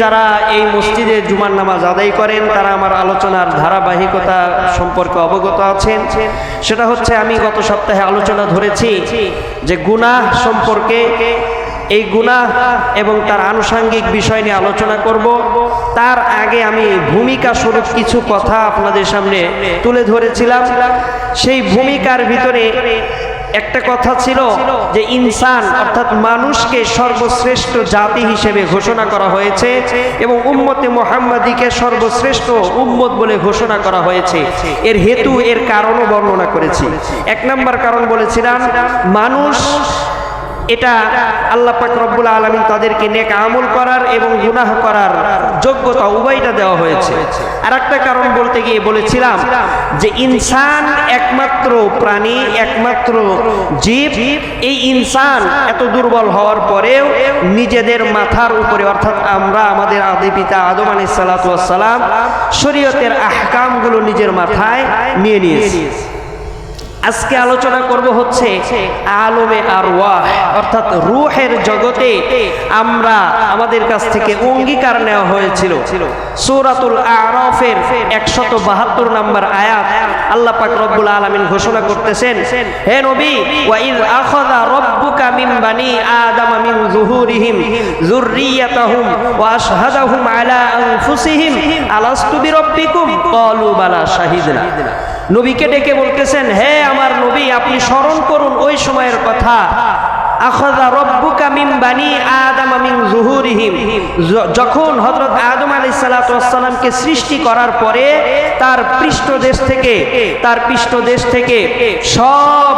যারা এই মসজিদে জুমার নামাজ আদায় করেন, তারা আমার আলোচনার ধারাবাহিকতা সম্পর্কে অবগত আছেন। সেটা হচ্ছে, আমি গত সপ্তাহে আলোচনা ধরেছি যে গুনাহ সম্পর্কে, এই গুনাহ এবং তার আনুষাঙ্গিক বিষয় নিয়ে আলোচনা করব। তার আগে আমি ভূমিকা স্বরূপ কিছু কথা আপনাদের সামনে তুলে ধরেছিলাম। সেই ভূমিকার ভিতরে একটা কথা ছিল যে ইনসান, অর্থাৎ মানুষকে সর্বশ্রেষ্ঠ জাতি হিসেবে ঘোষণা করা হয়েছে এবং উম্মতে মোহাম্মদীকে সর্বশ্রেষ্ঠ উম্মত বলে ঘোষণা করা হয়েছে। এর হেতু, এর কারণও বর্ণনা করেছি। এক নম্বর কারণ বলেছিলাম, মানুষ এটা আল্লাহ পাক রব্বুল তাদেরকে নেক আমল করার এবং গুনাহ করার যোগ্যতা উভয়টা দেওয়া হয়েছে। আর একটা কারণ বলতে গিয়ে বলেছিলাম যে ইনসান একমাত্র প্রাণী, একমাত্র জীব, এই ইনসান এত দুর্বল হওয়ার পরেও নিজেদের মাথার উপরে, অর্থাৎ আমরা আমাদের আদি পিতা আদম আলী সালাম শরীয়তের আহকামগুলো নিজের মাথায় নিয়ে নিয়েছি। আজকে আলোচনা করব হচ্ছে আলমে আর ওয়াহ অর্থাৎ রুহের জগতে আমরা আমাদের কাছ থেকে অঙ্গীকার নেওয়া হয়েছিল। সূরাতুল আরাফের একশত বাহাত্তর নম্বর আয়াত আল্লাহ পাক রব্বুল আলামিন ঘোষণা করতেছেন, হে নবী, ওয়া ইয আখাযা রাব্বুকা মিন বানি আদাম মিন যুহুরিহিম, যুররিয়াতাহুম ওয়া আশহাদাহুম আলা আনফুসিহিম, আলাস্তু বিরাব্বিকুম? ক্বালু বালা শাহিদনা। নবীকে ডেকে বলতেছেন, হে আমার নবী, আপনি স্মরণ করুন ওই সময়ের কথা। যখন হযরত আদম আলাইহিস সালাতু সৃষ্টি করার পরে তার পৃষ্ঠদেশ থেকে, তার পৃষ্ঠদেশ থেকে সব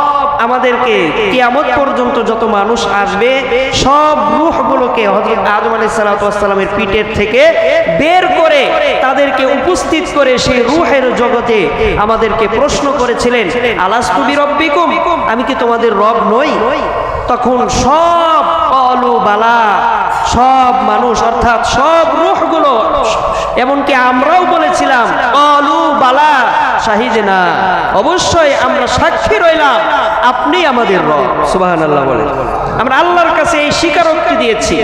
আমাদেরকে কিয়ামত পর্যন্ত যত মানুষ আসবে, সব রূহগুলোকে হজরত আদম সালাতু পিঠের থেকে বের করে উপস্থিত করে সেই রুহের জগতে আমাদেরকে প্রশ্ন করেছিলেন, আলাস্তু বিরব্বিকুম? আমি কি তোমাদের রব নই? তখন সব অলু বালা, সব মানুষ, অর্থাৎ সব রূহগুলো, এমনকি আমরাও বলেছিলাম অলু বালা শাহিদ না অবশ্যই আমরা সাক্ষী রইলাম। আপনি আমাদের রব সুবাহান আল্লাহ বলে। আমরা আল্লাহর কাছে এই স্বীকারোক্তি দিয়েছি।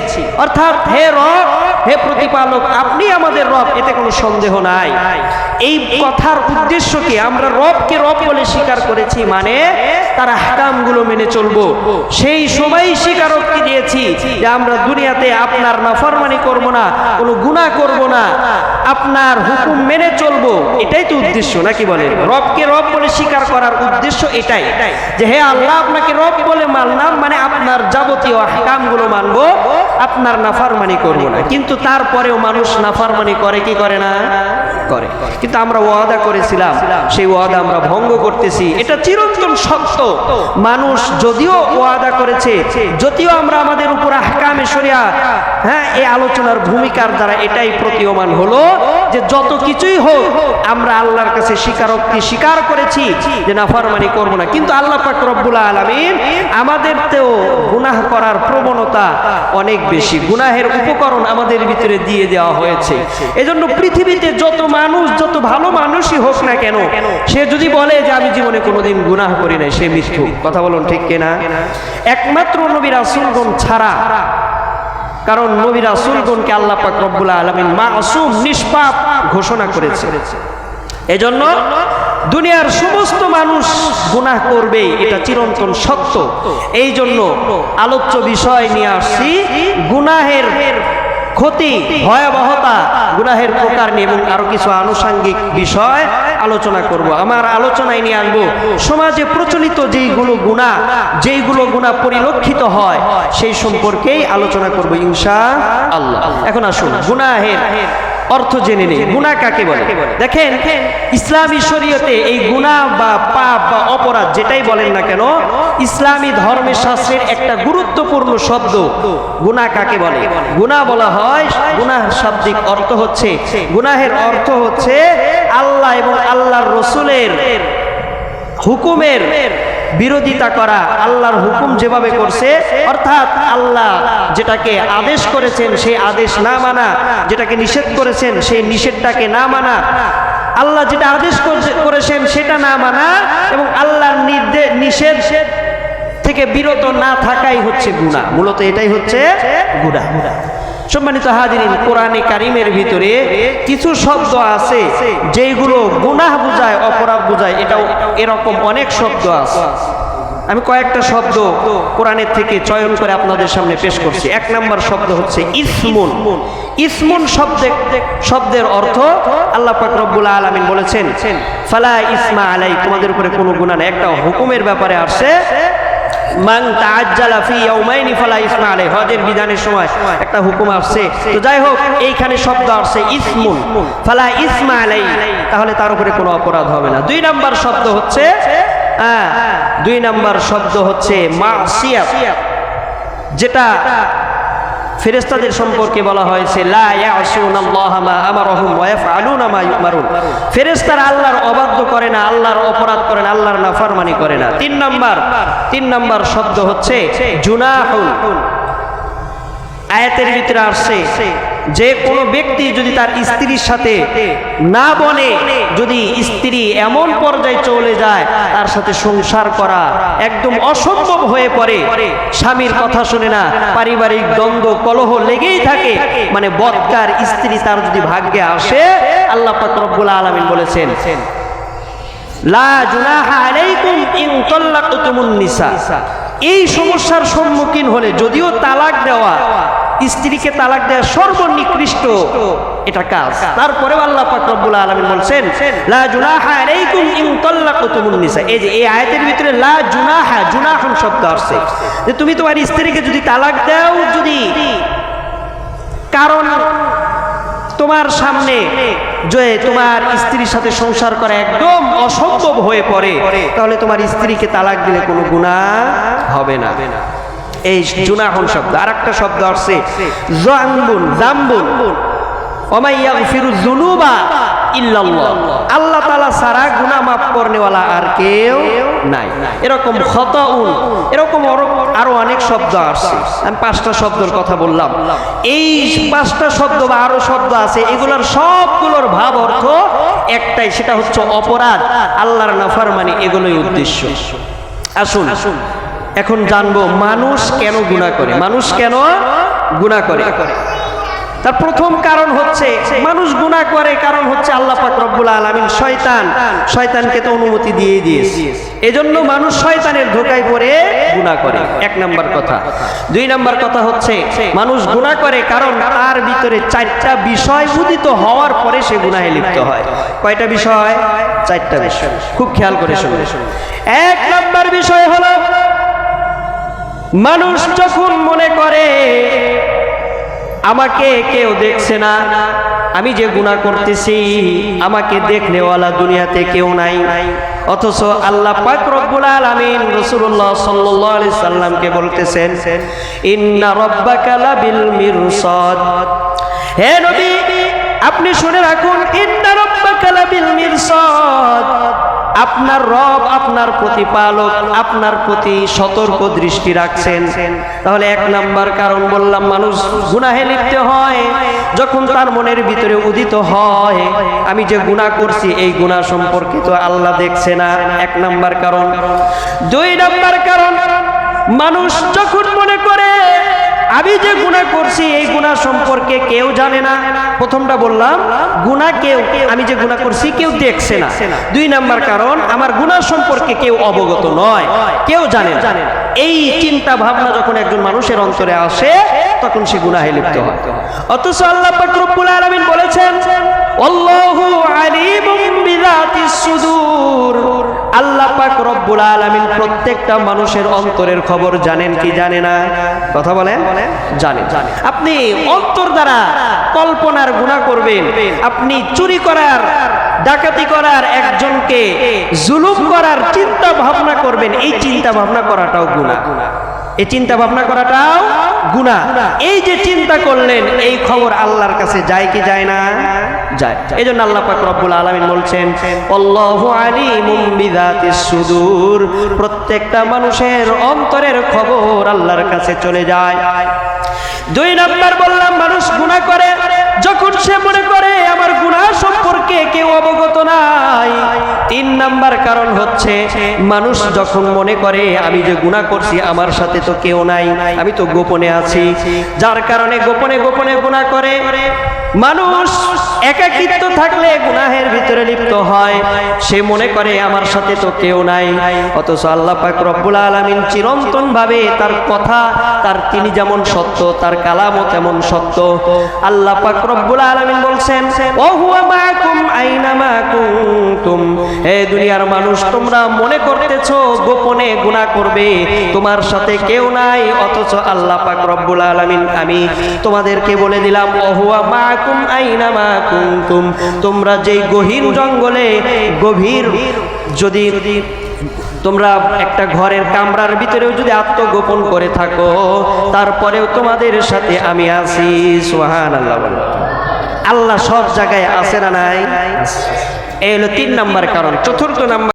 অর্থাৎ, হে রব, হে প্রতিপালক, আপনি আমাদের রব, এতে কোনো সন্দেহ নাই। এই কথার উদ্দেশ্য কি? আমরা রবকে রব বলে স্বীকার করেছি মানে তার হাকামগুলো মেনে চলবো। সেই সময় স্বীকারোক্তি দিয়েছি যে আমরা দুনিয়াতে আপনার নাফরমানি করব না, কোনো গুনাহ করব না। আপনার হুকুম মেনে চলবো, এটাই তো উদ্দেশ্য, নাকি বলে রবকে রব বলে স্বীকার করার উদ্দেশ্য এটাই, যে হে আল্লাহ, আপনাকে রব বলে মানলাম মানে আপনার যাবতীয় হাকামগুলো মানবো, আপনার নাফারমানি করব না। কিন্তু তারপরেও মানুষ নাফারমানি করে, কি করে না? করে। কিন্তু আমরা ওয়াদা করেছিলাম, সেই ওয়াদা আমরা ভঙ্গ করতেছি। এটা চিরন্তন সত্য। মানুষ যদিও ওয়াদা করেছে, যদিও আমরা আমাদের উপর আহকামে শরিয়া হ্যাঁ এই আলোচনার ভূমিকার দ্বারা এটাই প্রতীয়মান হলো যে যত কিছুই হোক, আমরা আল্লাহর কাছে স্বীকারোক্তি স্বীকার করেছি যে নাফরমানি করব না। কিন্তু আল্লাহ পাক রব্বুল আলামিন আমাদের তেও গুনাহ করার প্রবণতা অনেক বেশি। গুনাহের উপকরণ আমাদের ভিতরে দিয়ে দেওয়া হয়েছে। এজন্য পৃথিবীতে যত মানুষ, যত ভালো মানুষই হোক না কেন, সে যদি বলে যে আমি জীবনে কোনোদিন গুনাহ করি নাই, সে মিথ্যু কথা বলুন ঠিক কিনা? একমাত্র নবী রাসূলগণ ছাড়া, কারণ নবী রাসূলগণকে আল্লাহ পাক রব্বুল আলামিন মাসুম, নিষ্পাপ ঘোষণা করেছে। এজন্য দুনিয়ার সমস্ত মানুষ গুনাহ করবে, এটা চিরন্তন সত্য। এই জন্য আলোচ্য বিষয় নিয়ে আসছি, গুনাহের ক্ষতি, ভয়াবহতা, গুনাহের প্রকার নিয়ে এবং আরও কিছু আনুষাঙ্গিক বিষয় আলোচনা করব। আমার আলোচনায় নিয়ে আসব, সমাজে প্রচলিত যেইগুলো গুণা যেইগুলো গুণা পরিলক্ষিত হয়, সেই সম্পর্কেই আলোচনা করব ইনশা আল্লাহ এখন আসুন, গুনাহের অর্থ জেনে নেই। গুনাহ কাকে বলে? দেখেন ইসলামী শরীয়তে এই গুনাহ বা পাপ বা অপরাধ যেটাই বলেন না কেন ইসলামী ধর্মের শাস্ত্রের একটা গুরুত্বপূর্ণ শব্দ গুনাহ কাকে বলে? গুনাহ বলা হয় গুনাহ শাব্দিক অর্থ হচ্ছে গুনাহের অর্থ হচ্ছে আল্লাহ এবং আল্লাহর রসুলের হুকুমের বিরোধিতা করা আল্লাহর হুকুম যেভাবে করছে, অর্থাৎ আল্লাহ যেটাকে আদেশ করেছেন সেই আদেশ না মানা, যেটাকে নিষেধ করেছেন সেই নিষেধটাকে না মানা, আল্লাহ যেটা আদেশ করছে- করেছেন সেটা না মানা এবং আল্লাহর নির্দেশ নিষেধ থেকে বিরত না থাকাই হচ্ছে গুণা মূলত এটাই হচ্ছে গুণা সম্মানিত হাজিরিন, কোরআনে কারিমের ভিতরে কিছু শব্দ আছে যেগুলো গুনাহ বুঝায়, অপরাধ বুঝায়, এটাও এরকম অনেক শব্দ আছে। আমি কয়েকটা শব্দ কোরআনের থেকে চয়ন করে আপনাদের সামনে পেশ করছি। এক নম্বর শব্দ হচ্ছে ইসমুন। ইসমুন শব্দে শব্দের অর্থ আল্লাহ রব্বুল আলামিন বলেছেন, ফালা ইসমা আলাই তোমাদের উপরে কোনো গুনাহ নেই। একটা হুকুমের ব্যাপারে আসছে মান তাআজ্জালা ফি ইয়াউমাইনি ইসমা আলাই হজের বিধানের সময় একটা হুকুম আসছে। যাই হোক, এইখানে শব্দ আসছে ইসমুন। ফালা ইসমা আলাই তাহলে তার উপরে কোনো অপরাধ হবে না। দুই নাম্বার শব্দ হচ্ছে হ্যাঁ দুই নাম্বার শব্দ হচ্ছে মাসিয়াত যেটা ফেরেশতাদের সম্পর্কে বলা হয়েছে ফেরেশতারা আল্লাহর অবাধ্য করে না, আল্লাহর অপরাধ করে না, আল্লাহর নাফরমানি করে না। তিন নাম্বার, তিন নম্বর শব্দ হচ্ছে জুনাহুল আয়াতের ভিতরে আসছে যে কোনো ব্যক্তি যদি তার স্ত্রীর সাথে না বনে, যদি স্ত্রী এমন পর্যায়ে চলে যায়, তার সাথে সংসার করা একদম অসম্ভব হয়ে পড়ে। স্বামীর কথা শুনে না পারিবারিক দ্বন্দ্ব, কলহ লেগেই থাকে। মানে বৎকার স্ত্রী তার যদি ভাগ্যে আসে, আল্লাহ পাক রব্বুল আলামিন বলেছেন এই সমস্যার সম্মুখীন হলে যদিও তালাক দেওয়া স্ত্রীকে তালাক দেওয়া সর্বনিকৃষ্ট এটা কাজ। তারপরে আল্লাহ পাক রব্বুল আলামিন বলছেন লা জুনাহা আলাইকুম ইন তাল্লাকতুমুন নিসা। এই যে এই আয়াতের ভিতরে লা জুনাহা জুনাহুন শব্দ আসছে। যে তুমি তোমার স্ত্রীকে যদি তালাক দাও যদি কারণ তোমার সামনে যে তোমার স্ত্রীর সাথে সংসার করা একদম অসম্ভব হয়ে পড়ে তাহলে তোমার স্ত্রীকে তালাক দিলে কোনো গুণা হবে না। এই জুনাহন শব্দ। আর একটা শব্দ আসছে জাম্বুন জাম্বুন ফিরু জুনুবা আল্লাহ তাআলা সারা মাফ করনেওয়ালা আর কেউ নাই। এরকম এরকম আরো- অনেক শব্দ আমি পাঁচটা কথা বললাম। এই পাঁচটা শব্দ বা আরও শব্দ আছে, এগুলোর সবগুলোর ভাব অর্থ একটাই, সেটা হচ্ছে অপরাধ। আল্লাহর নাফরমানি এগুলোই উদ্দেশ্য। আসুন আসুন। এখন জানব মানুষ কেন গুনাহ করে? মানুষ কেন গুনাহ করে? তার প্রথম কারণ হচ্ছে মানুষ গুনাহ করে কারণ হচ্ছে আল্লাহ পাক রব্বুল আলামিন শয়তান। শয়তানকে তো অনুমতি দিয়ে দিয়েছে। এজন্য মানুষ শয়তানের ধোকায় পড়ে গুনাহ করে। এক নাম্বার কথা। দুই নাম্বার কথা হচ্ছে মানুষ গুনাহ করে কারণ তার ভিতরে চারটা বিষয় উদিত হওয়ার পরে সে গুনাহে লিপ্ত হয়। কয়টা বিষয়? চারটা বিষয়। খুব খেয়াল করে শুনবে এক নাম্বার বিষয় হলো মানুষ যখন মনে করে, আমাকে কেউ দেখছে না, আমি যে গুনাহ করতেছি, আমাকে দেখনেওয়ালা দুনিয়াতে কেউ নাই। অথচ আল্লাহ পাক আলামিন রাসূলুল্লাহ সাল্লাল্লাহু আলাইহি সাল্লামকে বলতেছেন, ইন্না রাব্বাকা লাবিল মিরসাদ। হে নবী, আপনি শুনে রাখুন ইন্না আপনার রব, আপনার প্রতিপালক, আপনার প্রতি সতর্ক দৃষ্টি রাখছেন। তাহলে এক নাম্বার কারণ বললাম, মানুষ গুনাহে লিপ্ত হয়, যখন তার মনের ভিতরে উদিত হয়। আমি যে গুনাহ করছি, এই গুনাহ সম্পর্কে তো আল্লাহ দেখছে না। এক নাম্বার কারণ। দুই নাম্বার কারণ, মানুষ যখন মনে করে আমি যে গুণা করছি, এই গুণা সম্পর্কে কেউ জানে না। প্রথমটা বললাম গুণা কেউ, আমি যে গুণা করছি, কেউ দেখছে না। দুই নাম্বার কারণ, আমার গুণা সম্পর্কে কেউ অবগত নয়, কেউ জানে না। এই চিন্তা ভাবনা যখন একজন মানুষের অন্তরে আসে তখন সে গুনাহে লিপ্ত হয়। অথচ আল্লাহ পাক রব্বুল আলামিন বলেছেন, আল্লাহু পাক রব্বুল আলামিন প্রত্যেকটা মানুষের অন্তরের খবর জানেন কি জানে না? কথা বলেন? জানেন। আপনি অন্তর দ্বারা কল্পনার গুনাহ করবেন। আপনি চুরি করার, ডাকাতি করার, একজনকে জুলুম করার চিন্তা ভাবনা করবেন। এই চিন্তা ভাবনা করাটাও গুনাহ। এই চিন্তা ভাবনা করাটাও গুণা এই যে চিন্তা করলেন, এই খবর আল্লাহর কাছে যায় কি যায় না? যায়। এই জন্য আল্লাহ পাক রব্বুল আলামিন বলছেন সুদূর। প্রত্যেকটা মানুষের অন্তরের খবর আল্লাহর কাছে চলে যায়। দুই নাম্বার বললাম, মানুষ গুনাহ করে, যখন সে মনে করে, আমার গুনাহ সম্পর্কে কেউ অবগত নাই। তিন নাম্বার কারণ হচ্ছে, মানুষ যখন মনে করে, আমি যে গুনাহ করছি, আমার সাথে তো কেউ নাই, আমি তো গোপনে আছি। যার কারণে গোপনে গোপনে গুনাহ করে। মানুষ একাকিত্ব থাকলে গুনাহের ভিতরে লিপ্ত হয়। সে মনে করে, আমার সাথে তো কেউ নাই। অথচ আল্লাহ পাক রব্বুল আলামিন চিরন্তন ভাবে তার কথা, তার তিনি যেমন সত্য, তার কালামও তেমন সত্য। আল্লাহ পাক রব্বুল আলামিন বলছেন হুয়া মাকুম দুনিয়ার মানুষ, তোমরা মনে করতেছো গোপনে গুনাহ করবে। তোমার সাথে কেউ নাই, অথচ আল্লাহ পাক রব্বুল আলামিন, আমি তোমাদেরকে বলে দিলাম ও হুয়া মাকুম আইনামা কুনতুম? তোমরা যেই গহীন জঙ্গলে, গভীর যদি তোমরা একটা ঘরের কামরার ভিতরেও যদি আত্মগোপন করে থাকো, তারপরেও তোমাদের সাথে আমি আছি সোহান আল্লাহ। আল্লাহ সব জায়গায় আছে না নাই? এই হলো তিন নাম্বার কারণ। চতুর্থ নাম্বার